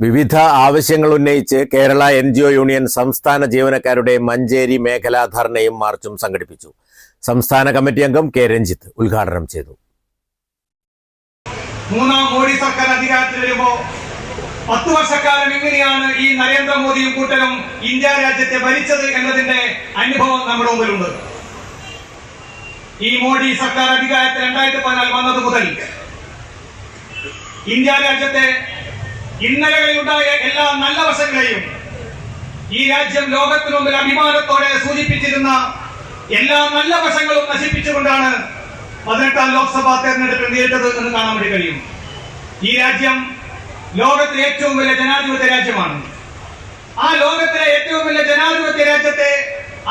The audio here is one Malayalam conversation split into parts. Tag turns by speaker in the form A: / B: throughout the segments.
A: വിവിധ ആവശ്യങ്ങൾ ഉന്നയിച്ച് Kerala N G O union സംസ്ഥാന ജീവനക്കാരുടെ മഞ്ചേരി മേഖലാ ധർണയും മാർച്ചും സംഘടിപ്പിച്ചു. സംസ്ഥാന കമ്മിറ്റി അംഗം കെ രഞ്ജിത്ത് ഉദ്ഘാടനം ചെയ്തു.
B: മൂന്നാം മോദി സർക്കാർ അധികാരത്തിൽ വരുമ്പോ പത്ത് വർഷക്കാലം എങ്ങനെയാണ് ഈ നരേന്ദ്രമോദിയും കൂട്ടരും ഇന്ത്യ രാജ്യത്തെ ഭരിച്ചത് എന്നതിന്റെ അനുഭവം നമ്മുടെ മുമ്പിലുണ്ട്. ഈ മോഡി സർക്കാർ അധികാരത്തിൽ രണ്ടായിരത്തി പതിനാല് വന്നത് മുതൽ ഇന്ത്യ രാജ്യത്തെ ഇന്നലകളിലുണ്ടായ എല്ലാ നല്ല വശങ്ങളെയും ഈ രാജ്യം ലോകത്തിനു മുമ്പിൽ അഭിമാനത്തോടെ സൂചിപ്പിച്ചിരുന്ന എല്ലാ നല്ല വശങ്ങളും നശിപ്പിച്ചുകൊണ്ടാണ് പതിനെട്ടാം ലോക്സഭാ തെരഞ്ഞെടുപ്പിൽ നേരിട്ടത് എന്ന് കാണാൻ വേണ്ടി കഴിയും. ഈ രാജ്യം ലോകത്തിലെ ഏറ്റവും വലിയ ജനാധിപത്യ രാജ്യമാണ്. ആ ലോകത്തിലെ ഏറ്റവും വലിയ ജനാധിപത്യ രാജ്യത്തെ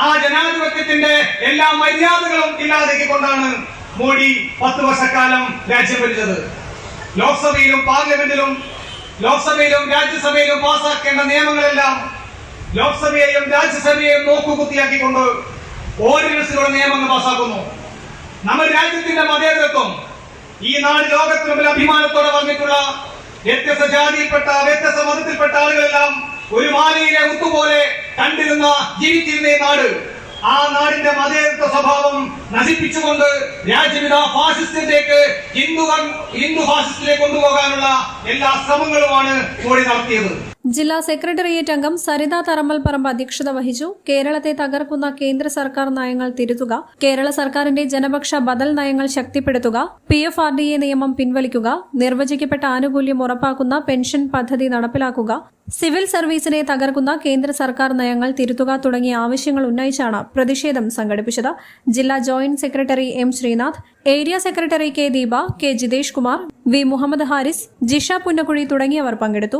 B: ആ ജനാധിപത്യത്തിന്റെ എല്ലാ മര്യാദകളും ഇല്ലാതാക്കിക്കൊണ്ടാണ് മോഡി പത്ത് വർഷക്കാലം രാജ്യം ഭരിച്ചത്. ലോക്സഭയിലും പാർലമെന്റിലും ലോക്സഭയിലും രാജ്യസഭയിലും പാസാക്കേണ്ട നിയമങ്ങളെല്ലാം ലോക്സഭയെയും രാജ്യസഭയെയും നോക്കുകുത്തിയാക്കിക്കൊണ്ട് ഓർഡിനൻസിലൂടെ നിയമങ്ങൾ പാസാക്കുന്നു. നമ്മുടെ രാജ്യത്തിന്റെ മതേതരത്വം ഈ നാട് ലോകത്തിന് മുമ്പിൽ അഭിമാനത്തോടെ വന്നിട്ടുള്ള വ്യത്യസ്ത ജാതിയിൽപ്പെട്ട വ്യത്യസ്ത മതത്തിൽപ്പെട്ട ആളുകളെല്ലാം ഒരു മാലയിലെ മുത്തുപോലെ കണ്ടിരുന്ന ജീവിച്ചിരുന്ന ഈ നാട് ആ നാടിന്റെ മതേതര സ്വഭാവം നശിപ്പിച്ചുകൊണ്ട് രാജ്യവിധ ഫാസിസ്റ്റിലേക്ക് ഹിന്ദു ഹിന്ദു ഫാസിസ്റ്റിലേക്ക് കൊണ്ടുപോകാനുള്ള എല്ലാ ശ്രമങ്ങളുമാണ് മോഡി നടത്തിയത്.
C: ജില്ലാ സെക്രട്ടേറിയറ്റ് അംഗം സരിത തറമ്മൽപ്പറമ്പ് അധ്യക്ഷത വഹിച്ചു. കേരളത്തെ തകർക്കുന്ന കേന്ദ്ര സർക്കാർ നയങ്ങൾ തിരുത്തുക കേരള സർക്കാരിന്റെ ജനപക്ഷ ബദൽ നയങ്ങൾ ശക്തിപ്പെടുത്തുക P F R D A നിയമം പിൻവലിക്കുക നിർവചിക്കപ്പെട്ട ആനുകൂല്യം ഉറപ്പാക്കുന്ന പെൻഷൻ പദ്ധതി നടപ്പിലാക്കുക സിവിൽ സർവീസിനെ തകർക്കുന്ന കേന്ദ്ര സർക്കാർ നയങ്ങൾ തിരുത്തുക തുടങ്ങിയ ആവശ്യങ്ങൾ ഉന്നയിച്ചാണ് പ്രതിഷേധം സംഘടിപ്പിച്ചത്. ജില്ലാ joint secretary M Sreenath area secretary K Deepa K Jithesh Kumar V Muhammad Haris Jisha Punnakuzhi തുടങ്ങിയവർ പങ്കെടുത്തു.